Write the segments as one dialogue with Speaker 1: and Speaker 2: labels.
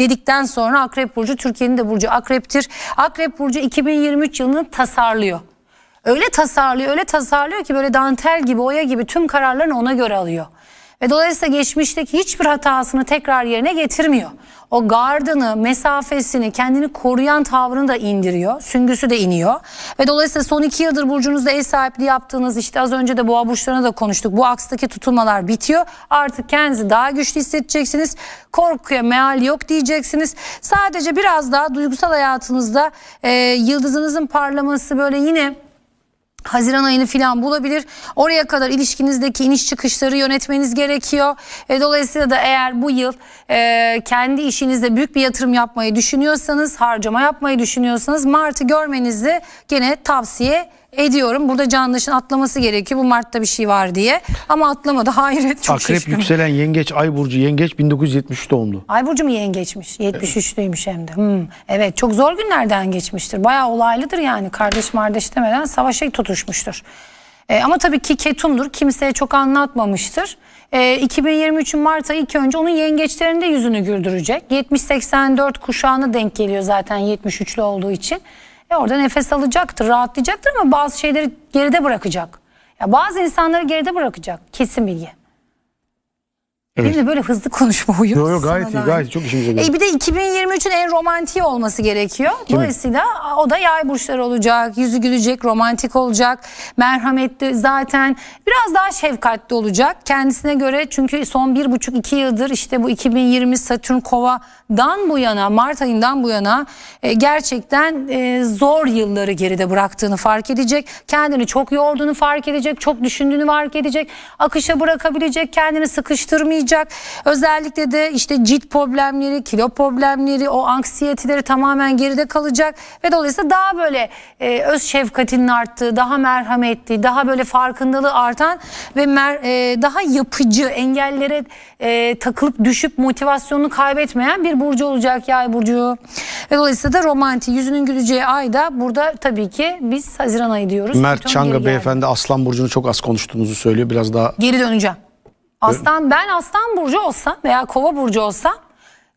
Speaker 1: dedikten sonra Akrep Burcu Türkiye'nin de burcu Akrep'tir. Akrep Burcu 2023 yılını tasarlıyor. Öyle tasarlıyor, öyle tasarlıyor ki böyle dantel gibi, oya gibi tüm kararlarını ona göre alıyor. Ve dolayısıyla geçmişteki hiçbir hatasını tekrar yerine getirmiyor. O gardını, mesafesini, kendini koruyan tavrını da indiriyor. Süngüsü de iniyor. Ve dolayısıyla son iki yıldır burcunuzda ev sahipliği yaptığınız işte az önce de boğa burçlarına da konuştuk. Bu akstaki tutulmalar bitiyor. Artık kendinizi daha güçlü hissedeceksiniz. Korkuya meal yok diyeceksiniz. Sadece biraz daha duygusal hayatınızda e, yıldızınızın parlaması böyle yine Haziran ayını filan bulabilir. Oraya kadar ilişkinizdeki iniş çıkışları yönetmeniz gerekiyor. E, dolayısıyla da eğer bu yıl e, kendi işinizde büyük bir yatırım yapmayı düşünüyorsanız, harcama yapmayı düşünüyorsanız Mart'ı görmenizi gene tavsiye ediyorum. Burada candaşın atlaması gerekiyor. Bu Mart'ta bir şey var diye. Ama atlamadı. Hayret çok
Speaker 2: Akrep
Speaker 1: şaşkınım.
Speaker 2: yükselen yengeç ay burcu yengeç 1973 doğumlu.
Speaker 1: Ay Burcu mu yengeçmiş? 73'lüymüş hem de. Hmm, Evet çok zor günlerden geçmiştir. Bayağı olaylıdır yani. Kardeş mardeş demeden savaşa tutuşmuştur. E, ama tabii ki ketumdur. Kimseye çok anlatmamıştır. E, 2023'ün Mart ayı ilk önce onun yengeçlerinde yüzünü güldürecek. 70-84 kuşağına denk geliyor zaten 73'lü olduğu için. E, orada nefes alacaktır, rahatlayacaktır ama bazı şeyleri geride bırakacak. Ya bazı insanları geride bırakacak. Kesin bilgi.
Speaker 2: Evet.
Speaker 1: Benim de böyle hızlı konuşma huyum.
Speaker 2: Yo, yo,
Speaker 1: sana
Speaker 2: gayet iyi, gayet çok işimize geliyor.
Speaker 1: E bir de 2023'ün en romantiği olması gerekiyor. Dolayısıyla o da yay burçları olacak. Yüzü gülecek, romantik olacak. Merhametli zaten biraz daha şefkatli olacak. Kendisine göre çünkü son bir buçuk iki yıldır işte bu 2020 Satürn Kova'dan bu yana Mart ayından bu yana e, gerçekten e, zor yılları geride bıraktığını fark edecek. Kendini çok yorduğunu fark edecek. Çok düşündüğünü fark edecek. Akışa bırakabilecek. Kendini sıkıştırmayacak. Özellikle de işte cilt problemleri, kilo problemleri, o anksiyeteleri tamamen geride kalacak ve dolayısıyla daha böyle e, öz şefkatinin arttığı, daha merhametli, daha böyle farkındalığı artan ve mer- e, daha yapıcı, engellere e, takılıp düşüp motivasyonunu kaybetmeyen bir burcu olacak yay burcu. Ve dolayısıyla da romantik, yüzünün güleceği ayda burada tabii ki biz Haziran ayı diyoruz.
Speaker 2: Mert Çanga beyefendi Aslan Burcu'nu çok az konuştuğunuzu söylüyor. Biraz daha
Speaker 1: Geri döneceğim. Aslan ben Aslan burcu olsam veya Kova burcu olsam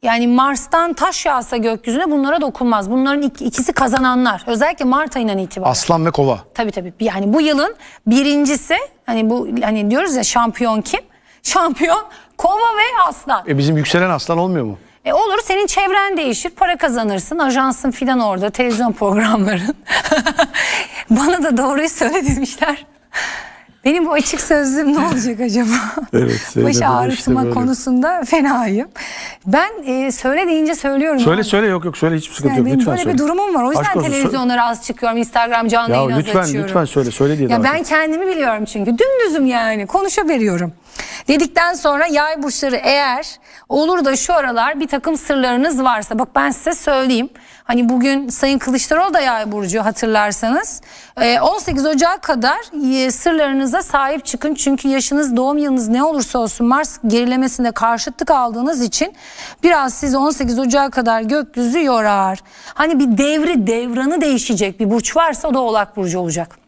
Speaker 1: yani Mars'tan taş yağsa gökyüzüne bunlara dokunmaz. Bunların ik- ikisi kazananlar. Özellikle Mart ayından itibaren.
Speaker 2: Aslan ve Kova.
Speaker 1: Tabii tabii. Yani bu yılın birincisi hani bu hani diyoruz ya şampiyon kim? Şampiyon Kova ve Aslan.
Speaker 2: E bizim yükselen aslan olmuyor mu?
Speaker 1: E olur senin çevren değişir, para kazanırsın, ajansın filan orada, televizyon programların. Bana da doğruyu söyle demişler. Benim bu açık sözlüğüm ne olacak acaba?
Speaker 2: Evet, söyle
Speaker 1: Baş ağrıtma
Speaker 2: işte
Speaker 1: konusunda fenayım. Ben e, söyle deyince söylüyorum.
Speaker 2: Söyle
Speaker 1: abi.
Speaker 2: söyle yok yok söyle hiçbir sıkıntı
Speaker 1: Yani
Speaker 2: yok.
Speaker 1: benim
Speaker 2: Lütfen
Speaker 1: böyle
Speaker 2: söyle.
Speaker 1: bir durumum var. O yüzden
Speaker 2: Aşk
Speaker 1: televizyonlara az çıkıyorum. Instagram canlı
Speaker 2: Ya
Speaker 1: yayın az
Speaker 2: lütfen
Speaker 1: açıyorum.
Speaker 2: lütfen söyle söyle diye
Speaker 1: Ya ben kendimi biliyorum çünkü. Dümdüzüm yani. Konuşabiliyorum. Dedikten sonra yay burçları eğer olur da şu aralar bir takım sırlarınız varsa bak ben size söyleyeyim. Hani bugün Sayın Kılıçdaroğlu da yay burcu hatırlarsanız. Ee, 18 Ocak'a kadar e, sırlarınıza sahip çıkın. Çünkü yaşınız doğum yılınız ne olursa olsun Mars gerilemesinde karşıtlık aldığınız için biraz sizi 18 Ocak'a kadar gökyüzü yorar. Hani bir devri devranı değişecek bir burç varsa o da Oğlak Burcu olacak.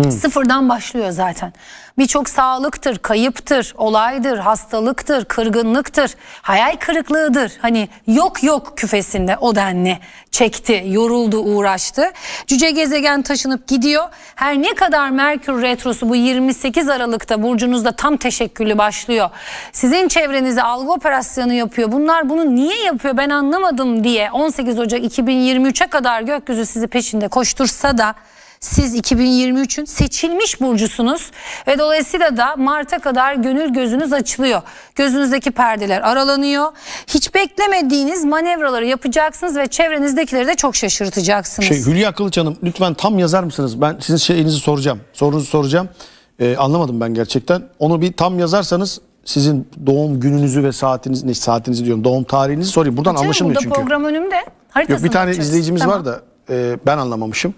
Speaker 1: Sıfırdan başlıyor zaten. Birçok sağlıktır, kayıptır, olaydır, hastalıktır, kırgınlıktır, hayal kırıklığıdır. Hani yok yok küfesinde o denli çekti, yoruldu, uğraştı. Cüce gezegen taşınıp gidiyor. Her ne kadar Merkür Retrosu bu 28 Aralık'ta burcunuzda tam teşekküllü başlıyor. Sizin çevrenize algı operasyonu yapıyor. Bunlar bunu niye yapıyor ben anlamadım diye 18 Ocak 2023'e kadar gökyüzü sizi peşinde koştursa da siz 2023'ün seçilmiş burcusunuz ve dolayısıyla da Mart'a kadar gönül gözünüz açılıyor. Gözünüzdeki perdeler aralanıyor. Hiç beklemediğiniz manevraları yapacaksınız ve çevrenizdekileri de çok şaşırtacaksınız.
Speaker 2: Şey, Hülya Kılıç Hanım lütfen tam yazar mısınız? Ben sizin şeyinizi soracağım. Sorunuzu soracağım. Ee, anlamadım ben gerçekten. Onu bir tam yazarsanız sizin doğum gününüzü ve saatiniz ne saatinizi diyorum doğum tarihinizi sorayım. Buradan
Speaker 1: Canım,
Speaker 2: anlaşılmıyor
Speaker 1: burada
Speaker 2: çünkü.
Speaker 1: program önümde.
Speaker 2: Yok
Speaker 1: Haritasını
Speaker 2: bir tane
Speaker 1: bakacağız.
Speaker 2: izleyicimiz
Speaker 1: Tamam.
Speaker 2: var da e, ben anlamamışım.